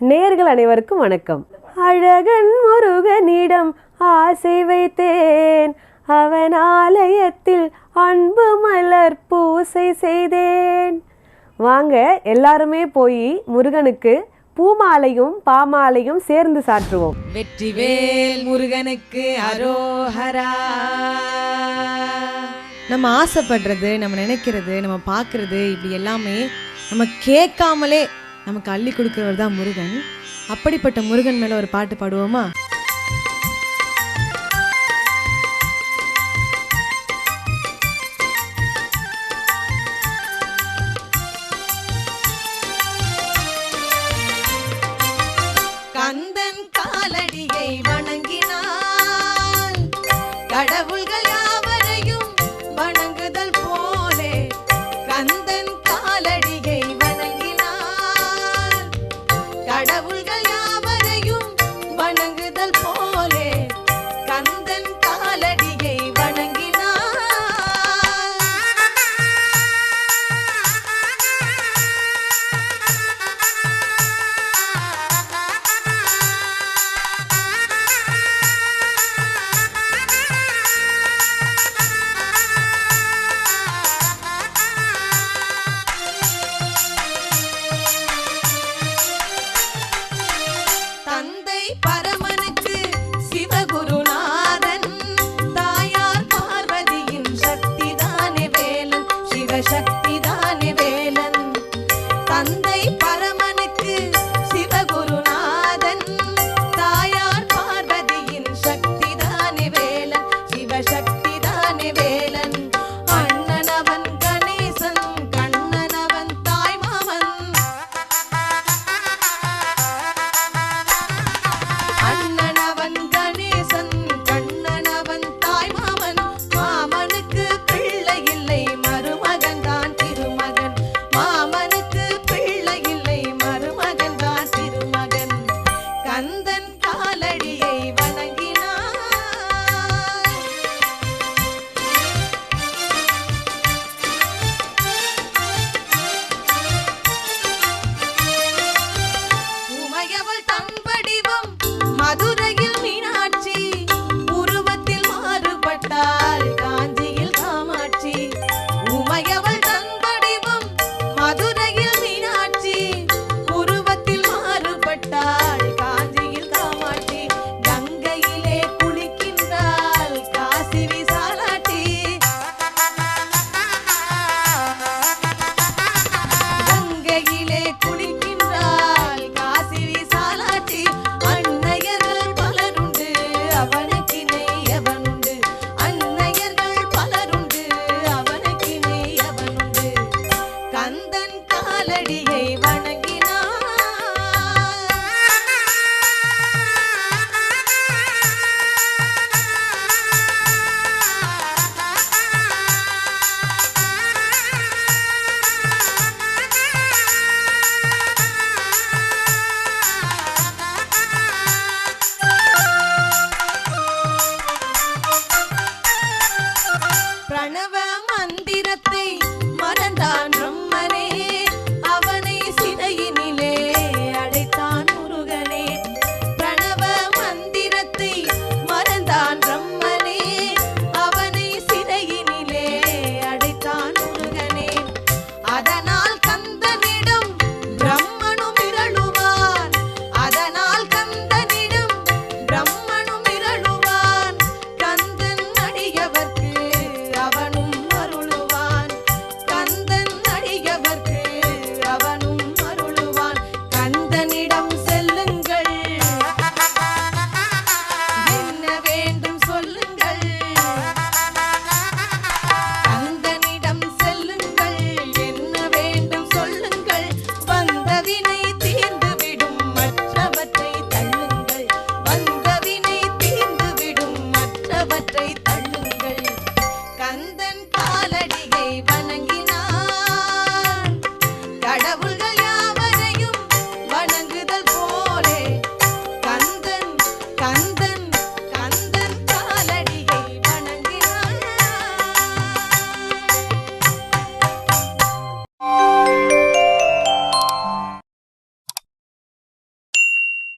நேர்கள் அனைவருக்கும் வணக்கம். அழகன் முருகனிடம் ஆசை வைத்தேன். அவன் ஆலயத்தில் அன்பு மலர் பூசை செய்தேன். வாங்க எல்லாருமே போய் முருகனுக்கு பூமாலையும் பாமாலையும் சேர்ந்து சாற்றுவோம். வெற்றி வேல் முருகனுக்கு அரோஹரா. நம்ம ஆசைப்படுறது நம்ம நினைக்கிறது நம்ம பார்க்கறது இப்படி எல்லாமே நம்ம கேட்காமலே நமக்கு அள்ளி கொடுக்குறவர் தான் முருகன். அப்படிப்பட்ட முருகன் மேலே ஒரு பாட்டு பாடுவோமா?